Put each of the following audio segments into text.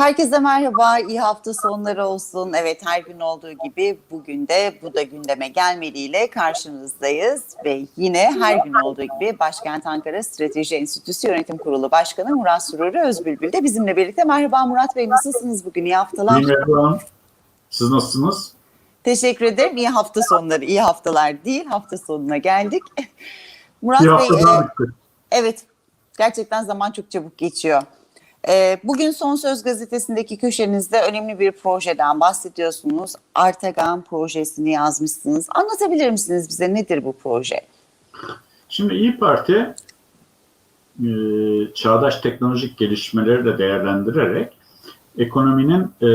Herkese merhaba, iyi hafta sonları olsun. Evet her gün olduğu gibi bugün de bu da gündeme gelmeliyle karşınızdayız. Ve yine her gün olduğu gibi Başkent Ankara Strateji Enstitüsü Yönetim Kurulu Başkanı Murat Sururi Özbülbül de bizimle birlikte. Merhaba Murat Bey nasılsınız bugün? İyi haftalar. İyi merhaba. Siz nasılsınız? Teşekkür ederim. İyi hafta sonları, iyi haftalar değil. Hafta sonuna geldik. Murat Bir Bey, e. Evet, gerçekten zaman çok çabuk geçiyor. Ee, bugün Son Söz gazetesindeki köşenizde önemli bir projeden bahsediyorsunuz. Artagan projesini yazmışsınız. Anlatabilir misiniz bize nedir bu proje? Şimdi İyi Parti e, çağdaş teknolojik gelişmeleri de değerlendirerek ekonominin e,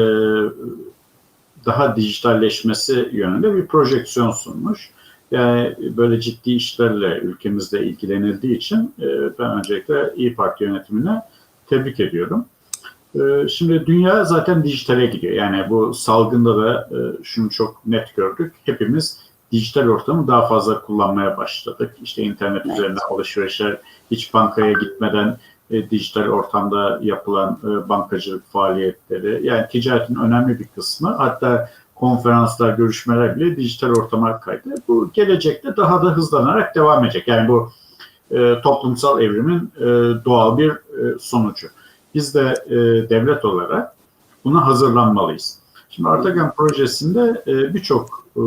daha dijitalleşmesi yönünde bir projeksiyon sunmuş. Yani böyle ciddi işlerle ülkemizde ilgilenildiği için e, ben öncelikle İyi Parti yönetimine tebrik ediyorum. E, Şimdi dünya zaten dijitale gidiyor. Yani bu salgında da e, şunu çok net gördük. Hepimiz dijital ortamı daha fazla kullanmaya başladık. İşte internet Evet. üzerinde alışverişler, hiç bankaya gitmeden e, dijital ortamda yapılan e, bankacılık faaliyetleri, yani ticaretin önemli bir kısmı, hatta konferanslar, görüşmeler bile dijital ortama kaydı. Bu gelecekte daha da hızlanarak devam edecek. Yani bu e, toplumsal evrimin e, doğal bir e, sonucu. Biz de e, devlet olarak buna hazırlanmalıyız. Şimdi Artagan projesinde e, birçok e,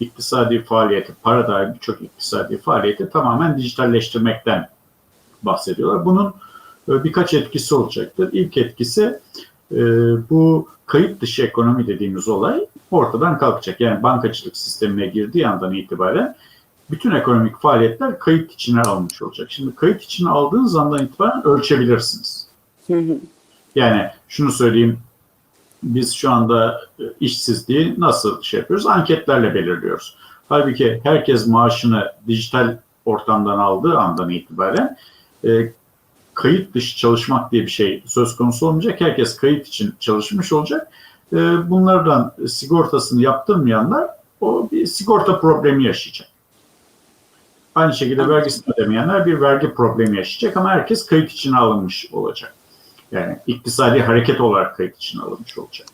iktisadi faaliyeti, para dahil birçok iktisadi faaliyeti tamamen dijitalleştirmekten bahsediyorlar. Bunun e, birkaç etkisi olacaktır. İlk etkisi e, bu kayıt dışı ekonomi dediğimiz olay ortadan kalkacak. Yani bankacılık sistemine girdiği andan itibaren bütün ekonomik faaliyetler kayıt içine alınmış olacak. Şimdi kayıt içine aldığınız andan itibaren ölçebilirsiniz. Yani şunu söyleyeyim, biz şu anda e, işsizliği nasıl şey yapıyoruz? Anketlerle belirliyoruz. Halbuki herkes maaşını dijital ortamdan aldığı andan itibaren e, kayıt dışı çalışmak diye bir şey söz konusu olmayacak. Herkes kayıt için çalışmış olacak. E, bunlardan sigortasını yaptırmayanlar o bir sigorta problemi yaşayacak. Aynı şekilde vergisini ödemeyenler bir vergi problemi yaşayacak ama herkes kayıt içine alınmış olacak. Yani iktisadi hareket olarak kayıt içine alınmış olacak.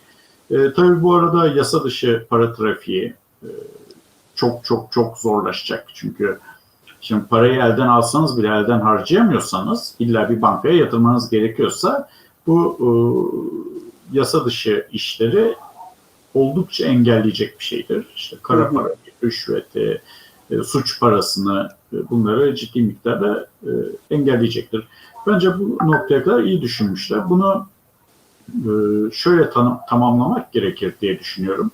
E, tabii bu arada yasa dışı para trafiği e, çok çok çok zorlaşacak. Çünkü şimdi parayı elden alsanız bile elden harcayamıyorsanız illa bir bankaya yatırmanız gerekiyorsa bu e, yasa dışı işleri oldukça engelleyecek bir şeydir. İşte kara para, rüşveti, e, suç parasını e, bunları ciddi miktarda e, engelleyecektir. Bence bu noktaya kadar iyi düşünmüşler. Bunu e, şöyle tanım, tamamlamak gerekir diye düşünüyorum.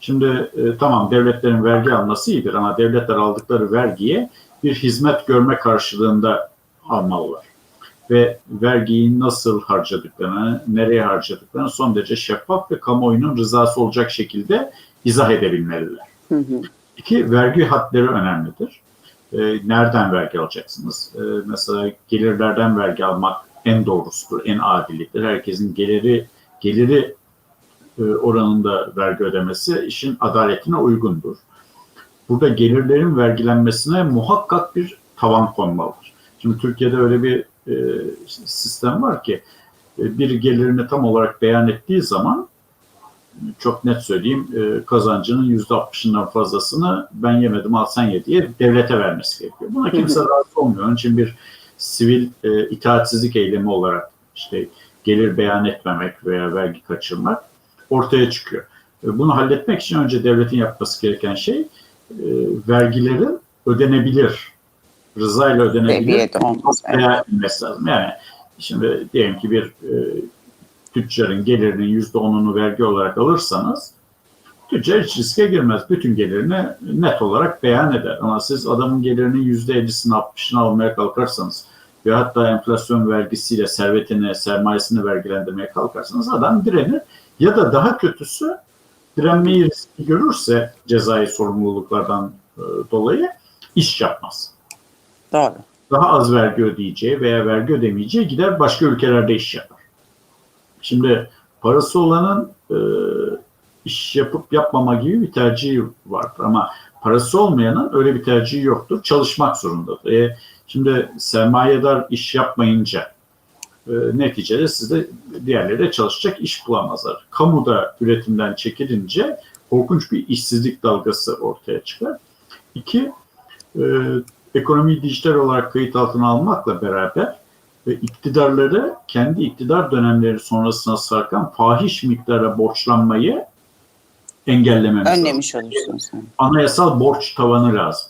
Şimdi e, tamam devletlerin vergi alması iyidir ama devletler aldıkları vergiye bir hizmet görme karşılığında almalılar. Ve vergiyi nasıl harcadıklarını, nereye harcadıklarını son derece şeffaf ve kamuoyunun rızası olacak şekilde izah edebilmeliler. Hı hı. İki, vergi hadleri önemlidir. Ee, nereden vergi alacaksınız? Ee, mesela gelirlerden vergi almak en doğrusudur, en adilidir. Herkesin geliri geliri e, oranında vergi ödemesi işin adaletine uygundur. Burada gelirlerin vergilenmesine muhakkak bir tavan konmalıdır. Şimdi Türkiye'de öyle bir e, sistem var ki e, bir gelirini tam olarak beyan ettiği zaman çok net söyleyeyim e, kazancının yüzde 60'ından fazlasını ben yemedim al sen ye diye devlete vermesi gerekiyor. Buna kimse razı olmuyor. Onun için bir sivil e, itaatsizlik eylemi olarak işte gelir beyan etmemek veya vergi kaçırmak ortaya çıkıyor. E, bunu halletmek için önce devletin yapması gereken şey e, vergilerin ödenebilir, rızayla ödenebilir inmesi lazım. Yani şimdi diyelim ki bir e, tüccarın gelirinin yüzde onunu vergi olarak alırsanız tüccar hiç riske girmez. Bütün gelirini net olarak beyan eder. Ama siz adamın gelirinin yüzde ellisini altmışını almaya kalkarsanız ve hatta enflasyon vergisiyle servetini, sermayesini vergilendirmeye kalkarsanız adam direnir. Ya da daha kötüsü direnmeyi riski görürse cezai sorumluluklardan e, dolayı iş yapmaz Doğru. daha az vergi ödeyeceği veya vergi ödemeyeceği gider başka ülkelerde iş yapar. Şimdi parası olanın e, iş yapıp yapmama gibi bir tercihi vardır ama parası olmayanın öyle bir tercihi yoktur. Çalışmak zorundadır. E, şimdi sermayedar iş yapmayınca e, neticede sizde diğerleri de çalışacak iş bulamazlar. Kamuda üretimden çekilince korkunç bir işsizlik dalgası ortaya çıkar. İki, e, ekonomiyi dijital olarak kayıt altına almakla beraber ve iktidarları kendi iktidar dönemleri sonrasına sarkan fahiş miktara borçlanmayı engellememiz lazım Önlemiş olursunuz. anayasal borç tavanı lazım.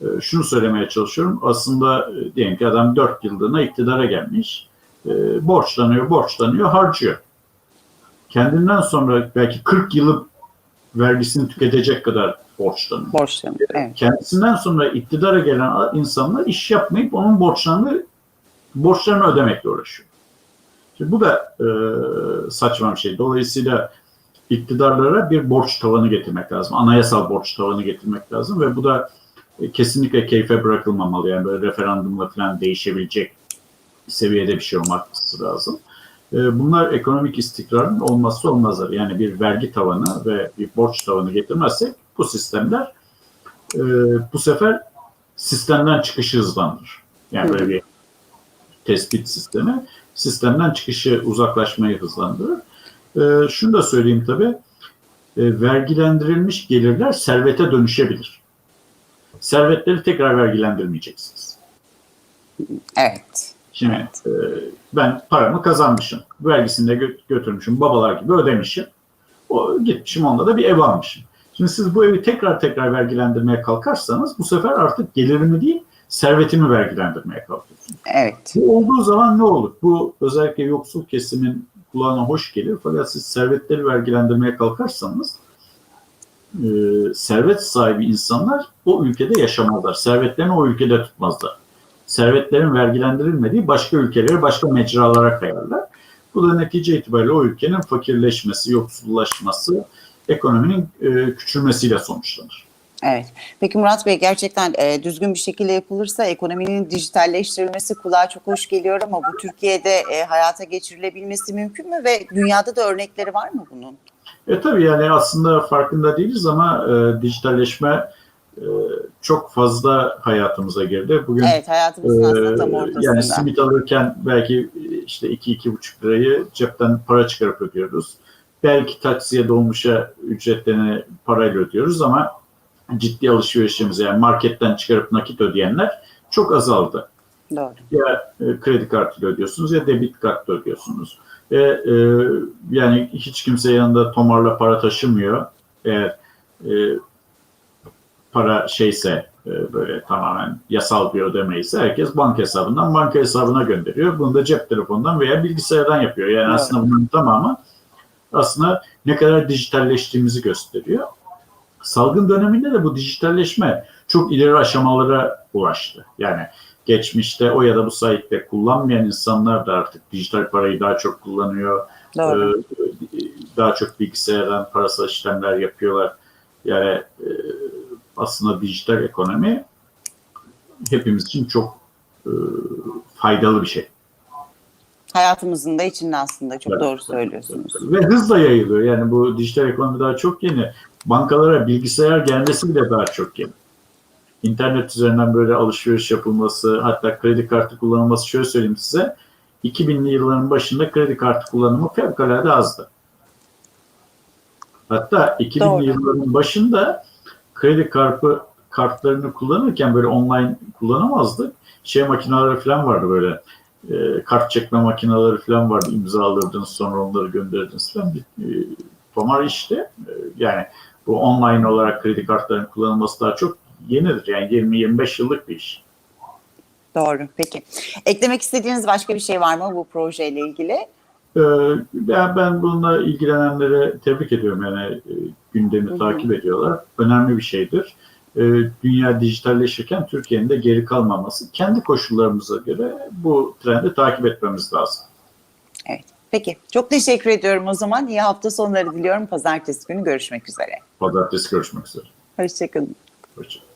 Ee, Şunu söylemeye çalışıyorum. Aslında e, diyelim ki adam 4 yıllığına iktidara gelmiş. Ee, Borçlanıyor, borçlanıyor, harcıyor. Kendinden sonra belki 40 yılı vergisini tüketecek kadar borçlanıyor. Borçlanıyor. Evet. Kendisinden sonra iktidara gelen insanlar iş yapmayıp onun borçlarını borçlarını ödemekle uğraşıyor. Şimdi bu da e, saçma bir şey. Dolayısıyla iktidarlara bir borç tavanı getirmek lazım. Anayasal borç tavanı getirmek lazım ve bu da e, kesinlikle keyfe bırakılmamalı. Yani böyle referandumla falan değişebilecek seviyede bir şey olması lazım. E, Bunlar ekonomik istikrarın olmazsa olmazları. Yani bir vergi tavanı ve bir borç tavanı getirmezsek bu sistemler e, bu sefer sistemden çıkışı hızlandırır. Yani böyle bir tespit sistemi sistemden çıkışı uzaklaşmayı hızlandırır. E, şunu da söyleyeyim tabii. E, vergilendirilmiş gelirler servete dönüşebilir. Servetleri tekrar vergilendirmeyeceksiniz. Evet. Şimdi e, ben paramı kazanmışım. Vergisini de gö- götürmüşüm. Babalar gibi ödemişim. O, gitmişim onda da bir ev almışım. Şimdi siz bu evi tekrar tekrar vergilendirmeye kalkarsanız bu sefer artık gelirimi değil servetimi vergilendirmeye kalkıyorsunuz. Evet. Bu olduğu zaman ne olur? Bu özellikle yoksul kesimin kulağına hoş gelir. Fakat siz servetleri vergilendirmeye kalkarsanız e, servet sahibi insanlar o ülkede yaşamazlar. Servetlerini o ülkede tutmazlar. Servetlerin vergilendirilmediği başka ülkelere, başka mecralara kayarlar. Bu da netice itibariyle o ülkenin fakirleşmesi, yoksullaşması, ekonominin e, küçülmesiyle sonuçlanır. Evet. Peki Murat Bey gerçekten e, düzgün bir şekilde yapılırsa ekonominin dijitalleştirilmesi kulağa çok hoş geliyor ama bu Türkiye'de e, hayata geçirilebilmesi mümkün mü ve dünyada da örnekleri var mı bunun? E tabii yani aslında farkında değiliz ama e, dijitalleşme e, çok fazla hayatımıza girdi. Bugün Evet hayatımızın aslında tam e, ortasında. yani simit alırken belki işte 2-2,5 lirayı cepten para çıkarıp ödüyoruz. Belki taksiye dolmuşa ücretlerini parayla ödüyoruz ama ciddi alışverişimize yani marketten çıkarıp nakit ödeyenler çok azaldı Doğru. ya e, kredi kartıyla ödüyorsunuz ya debit kartla ödüyorsunuz. E, e, yani hiç kimse yanında tomarla para taşımıyor. Eğer e, para şeyse e, böyle tamamen yasal bir ödeme ise herkes banka hesabından banka hesabına gönderiyor. Bunu da cep telefonundan veya bilgisayardan yapıyor. Yani Evet. aslında bunun tamamı aslında ne kadar dijitalleştiğimizi gösteriyor. Salgın döneminde de bu dijitalleşme çok ileri aşamalara ulaştı. Yani geçmişte o ya da bu sayede kullanmayan insanlar da artık dijital parayı daha çok kullanıyor. Doğru. Ee, daha çok bilgisayardan parasal işlemler yapıyorlar. Yani e, aslında dijital ekonomi hepimiz için çok e, faydalı bir şey. Hayatımızın da içinde aslında çok Evet. doğru söylüyorsunuz. Ve hızla yayılıyor. Yani bu dijital ekonomi daha çok yeni. Bankalara bilgisayar gelmesi bile daha çok yeni. İnternet üzerinden böyle alışveriş yapılması, hatta kredi kartı kullanılması şöyle söyleyeyim size. 2000'li yılların başında kredi kartı kullanımı fevkalade azdı. Hatta 2000'li Doğru. yılların başında kredi kartı kartlarını kullanırken böyle online kullanamazdık. Şey makineleri falan vardı böyle e, kart çekme makineleri falan vardı. İmza alırdınız sonra onları gönderirdiniz falan. Bir, e, tomar işte. E, yani bu online olarak kredi kartlarının kullanılması daha çok yenidir. Yani 20-25 yıllık bir iş. Doğru. Peki. Eklemek istediğiniz başka bir şey var mı bu projeyle ilgili? Ee, ben, ben bununla ilgilenenlere tebrik ediyorum. Yani e, gündemi Hı hı. takip ediyorlar. Önemli bir şeydir. Ee, dünya dijitalleşirken Türkiye'nin de geri kalmaması. Kendi koşullarımıza göre bu trendi takip etmemiz lazım. Peki. Çok teşekkür ediyorum o zaman. İyi hafta sonları diliyorum. Pazartesi günü görüşmek üzere. Pazartesi görüşmek üzere. Hoşçakalın. Hoşçakalın.